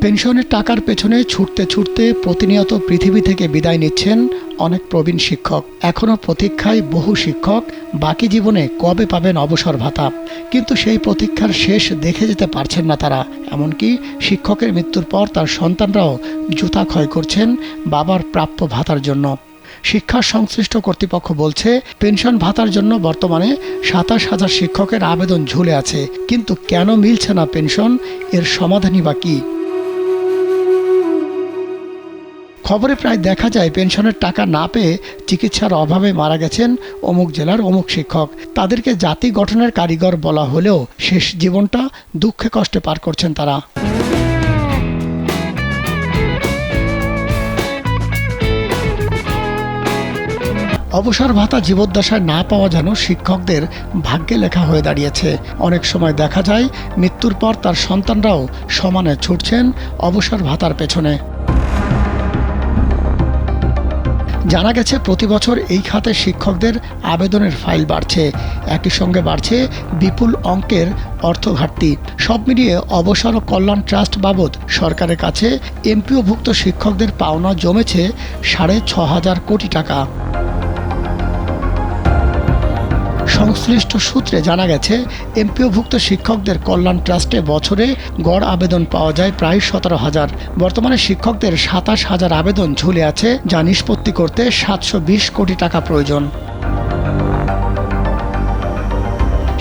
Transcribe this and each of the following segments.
পেনশনের টাকার পেছনে ছুটতে ছুটতে প্রতিনিয়ত পৃথিবী থেকে বিদায় নিচ্ছেন অনেক প্রবীণ শিক্ষক। এখনও প্রতীক্ষায় বহু শিক্ষক, বাকি জীবনে কবে পাবেন অবসর ভাতা? কিন্তু সেই প্রতীক্ষার শেষ দেখে যেতে পারছেন না তারা। এমনকি শিক্ষকের মৃত্যুর পর তার সন্তানরাও জুতা ক্ষয় করছেন বাবার প্রাপ্য ভাতার জন্য। শিক্ষা সংশ্লিষ্ট কর্তৃপক্ষ বলছে, পেনশন ভাতার জন্য বর্তমানে সাতাশ হাজার শিক্ষকের আবেদন ঝুলে আছে। কিন্তু কেন মিলছে না পেনশন? এর সমাধানই বা কী? খবরে প্রায় দেখা যায় পেনশনের টাকা না পেয়ে চিকিৎসার অভাবে মারা গেছেন অমুক জেলার অমুক শিক্ষক। তাদেরকে জাতি গঠনের কারিগর বলা হলেও শেষ জীবনটা দুঃখে কষ্টে পার করছেন তারা। অবসর ভাতা জীবদ্দশায় না পাওয়া যেন শিক্ষকদের ভাগ্যে লেখা হয়ে দাঁড়িয়েছে। অনেক সময় দেখা যায় মৃত্যুর পর তার সন্তানরাও সমানে ছুটছেন অবসর ভাতার পেছনে। জানা গেছে, প্রতি বছর এই খাতে শিক্ষকদের আবেদনের ফাইল বাড়ছে। একই সঙ্গে বাড়ছে বিপুল অঙ্কের অর্থ ঘাটতি সব মিলিয়ে অবসর কল্যাণ ট্রাস্ট বাবদ সরকারের কাছে এমপিওভুক্ত শিক্ষকদের পাওনা জমেছে সাড়ে ছ হাজার কোটি টাকা। সংশ্লিষ্ট সূত্রে জানা গেছে, এমপিওভুক্ত শিক্ষকদের কল্যাণ ট্রাস্টে বছরে গড় আবেদন পাওয়া যায় প্রায় সতেরো হাজার। বর্তমানে শিক্ষকদের সাতাশ হাজার আবেদন ঝুলে আছে, যা নিষ্পত্তি করতে সাতশো বিশ কোটি টাকা প্রয়োজন।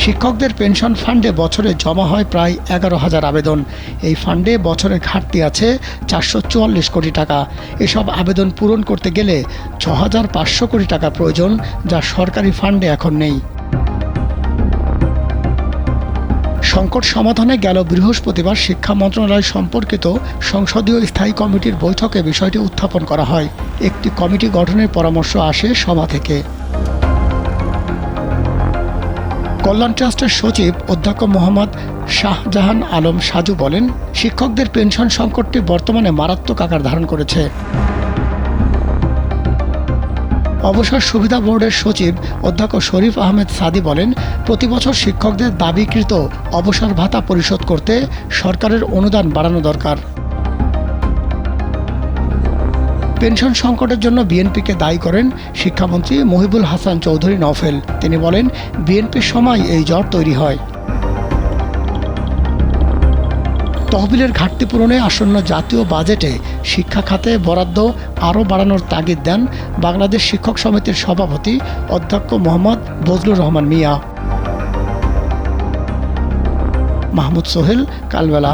শিক্ষকদের পেনশন ফান্ডে বছরে জমা হয় প্রায় এগারো হাজার আবেদন। এই ফান্ডে বছরে ঘাটতি আছে চারশো চুয়াল্লিশ কোটি টাকা। এসব আবেদন পূরণ করতে গেলে ছ হাজার পাঁচশো কোটি টাকা প্রয়োজন, যা সরকারি ফান্ডে এখন নেই। সংকট সমাধানে গেল বৃহস্পতিবার শিক্ষা মন্ত্রণালয় সম্পর্কিত সংসদীয় স্থায়ী কমিটির বৈঠকে বিষয়টি উত্থাপন করা হয়। একটি কমিটি গঠনের পরামর্শ আসে সভা থেকে। কল্যাণ ট্রাস্টের সচিব অধ্যক্ষ মোহাম্মদ শাহজাহান আলম সাজু বলেন, শিক্ষকদের পেনশন সংকটটি বর্তমানে মারাত্মক আকার ধারণ করেছে। অবসর সুবিধা বোর্ডের সচিব অধ্যক্ষ শরীফ আহমেদ সাদি বলেন, প্রতি বছর শিক্ষকদের দাবিকৃত অবসর ভাতা পরিশোধ করতে সরকারের অনুদান বাড়ানো দরকার। পেনশন সংকটের জন্য বিএনপিকে দায়ী করেন শিক্ষামন্ত্রী মহিবুল হাসান চৌধুরী নফেল তিনি বলেন, বিএনপির সময় এই জ্বর তৈরি হয়। তহবিলের ঘাটতি পূরণে আসন্ন জাতীয় বাজেটে শিক্ষা খাতে বরাদ্দ আরও বাড়ানোর তাগিদ দেন বাংলাদেশ শিক্ষক সমিতির সভাপতি অধ্যক্ষ মোহাম্মদ বজলুর রহমান মিয়া। মাহমুদ সোহেল, কালবেলা।